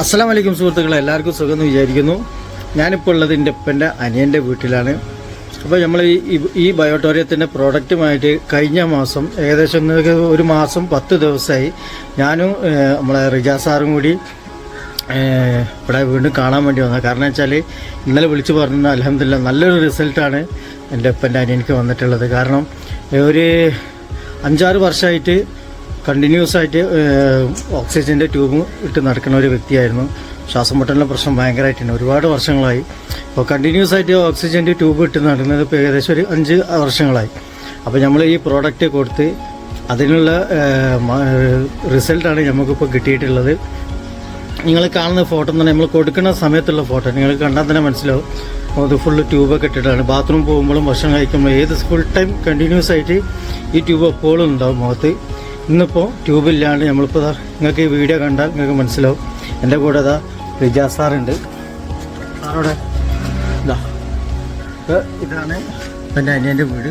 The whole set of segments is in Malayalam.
അസ്സാം വലൈക്കും സുഹൃത്തുക്കളെ എല്ലാവർക്കും സുഖം എന്ന് വിചാരിക്കുന്നു. ഞാനിപ്പോൾ ഉള്ളത് എന്റെ ഉപ്പന്റെ അനിയന്റെ വീട്ടിലാണ്. അപ്പോൾ നമ്മൾ ഈ ഈ- ബയോട്ടോറിയത്തിന്റെ പ്രോഡക്റ്റുമായിട്ട് കഴിഞ്ഞ മാസം ഏകദേശം ഒരു മാസം പത്ത് ദിവസമായി ഞാനും നമ്മളെ റിജാ സാറും കൂടി ഇവിടെ വീണ്ടും കാണാൻ വേണ്ടി വന്നത്. കാരണം വെച്ചാൽ ഇന്നലെ വിളിച്ചു പറഞ്ഞു അലഹമില്ല നല്ലൊരു റിസൾട്ടാണ് എന്റെ ഉപ്പന്റെ അനിയനിക്ക് വന്നിട്ടുള്ളത്. കാരണം ഒരു അഞ്ചാറ് വർഷമായിട്ട് കണ്ടിന്യൂസ് ആയിട്ട് ഓക്സിജന്റെ ട്യൂബ് ഇട്ട് നടക്കുന്ന ഒരു വ്യക്തിയായിരുന്നു. ശ്വാസം മുട്ടലിന്റെ പ്രശ്നം ഭയങ്കരമായിട്ടുണ്ട്. ഒരുപാട് വർഷങ്ങളായി. അപ്പോൾ കണ്ടിന്യൂസ് ആയിട്ട് ഓക്സിജന്റെ ട്യൂബ് ഇട്ട് നടക്കുന്നത് ഇപ്പോൾ ഏകദേശം ഒരു അഞ്ച് വർഷങ്ങളായി. അപ്പോൾ നമ്മൾ ഈ പ്രോഡക്റ്റ് കൊടുത്ത് അതിനുള്ള റിസൾട്ടാണ് നമുക്കിപ്പോൾ കിട്ടിയിട്ടുള്ളത്. നിങ്ങൾ കാണുന്ന ഫോട്ടോ തന്നെ നമ്മൾ കൊടുക്കുന്ന സമയത്തുള്ള ഫോട്ടോ നിങ്ങൾ കണ്ടാൽ തന്നെ മനസ്സിലാവും. അത് ഫുള്ള് ട്യൂബൊക്കെ ഇട്ടിട്ടാണ്. ബാത്റൂം പോകുമ്പോഴും ഭക്ഷണം കഴിക്കുമ്പോഴും ഏത് ഫുൾ ടൈം കണ്ടിന്യൂസ് ആയിട്ട് ഈ ട്യൂബ് എപ്പോഴും ഉണ്ടാവും. മുഖത്ത് ഇന്നിപ്പോൾ ട്യൂബില്ലാണ്ട് നമ്മളിപ്പോൾ നിങ്ങൾക്ക് ഈ വീഡിയോ കണ്ടാൽ നിങ്ങൾക്ക് മനസ്സിലാവും. എന്റെ കൂടെ അതാ റിജാ സാറുണ്ട് സാറോടെ ഇതാ ഇത് ഇതാണ് എന്റെ അനിയന്റെ വീട്.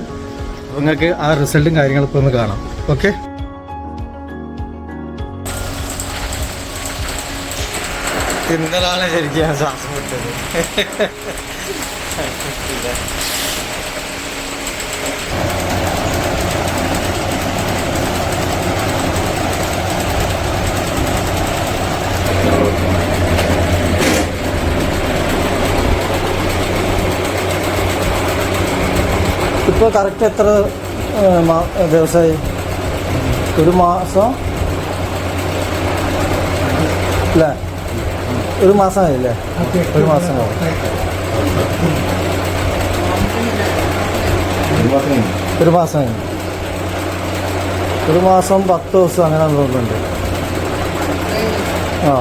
അപ്പോൾ നിങ്ങൾക്ക് ആ റിസൾട്ടും കാര്യങ്ങളൊക്കെ ഒന്ന് കാണാം. ഓക്കെ ഇന്നലാണ് ശരിക്കും ശ്വാസം വിട്ടത് ഇപ്പോൾ കറക്റ്റ് എത്ര ദിവസമായി ഒരു മാസം? അല്ലേ ഒരു മാസമായില്ലേ ഒരു മാസം ഒരു മാസമായി ഒരു മാസം പത്ത് ദിവസം അങ്ങനെ തോന്നുന്നുണ്ട്. ആ.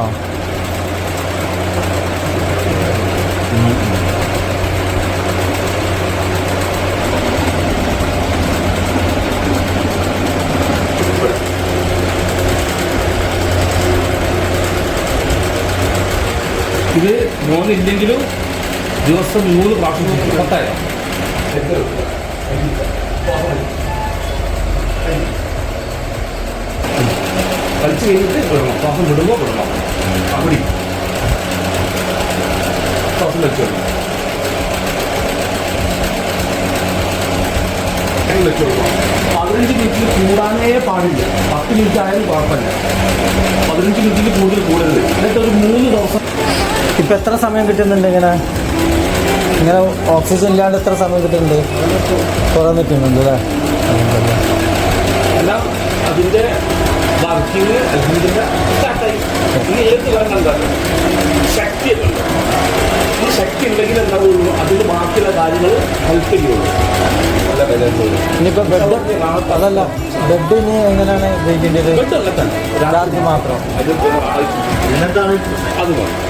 ഇത് മോനില്ലെങ്കിലും ദിവസം മൂന്ന് പ്രാവശ്യം പത്തായിരം. കളിച്ച് കഴിഞ്ഞിട്ട് വിടണം. ശ്വാസം വിടുമ്പോൾ വിടണം. അവിടെ. ശ്വാസം വെച്ച് വിടണം. വെച്ച് കൊടുക്കണം പതിനഞ്ച് മിനിറ്റിൽ കൂടാനേ പാടില്ല. പത്ത് മിനിറ്റ് ആയാലും കുഴപ്പമില്ല. പതിനഞ്ച് മിനിറ്റിൽ കൂടുതൽ കൂടരുത്. എന്നിട്ട് ഒരു മൂന്ന് ദിവസം ഇപ്പം എത്ര സമയം കിട്ടുന്നുണ്ട് ഇങ്ങനെ? ഇങ്ങനെ ഓക്സിജൻ ഇല്ലാണ്ട് എത്ര സമയം കിട്ടുന്നുണ്ട്? കുറേ നിൽക്കുന്നുണ്ട് അല്ലേ? എല്ലാം അതിന്റെ വർക്കിംഗ് സ്റ്റാർട്ടായി ഇനി ഏത് ശക്തി ഉണ്ട്. ഈ ശക്തി ഉണ്ടെങ്കിൽ എന്താവുള്ളൂ അതിന് ബാക്കിയുള്ള കാര്യങ്ങൾ ഹെൽപ്പ് ചെയ്യുള്ളൂ. നല്ല വിലയുള്ളൂ ഇനിയിപ്പോൾ ബെഡ് അതല്ല ബെഡ് ഇനി എങ്ങനെയാണ് ഉപയോഗിക്കേണ്ടത്? രാത്രി മാത്രം. അത് അത് മതി.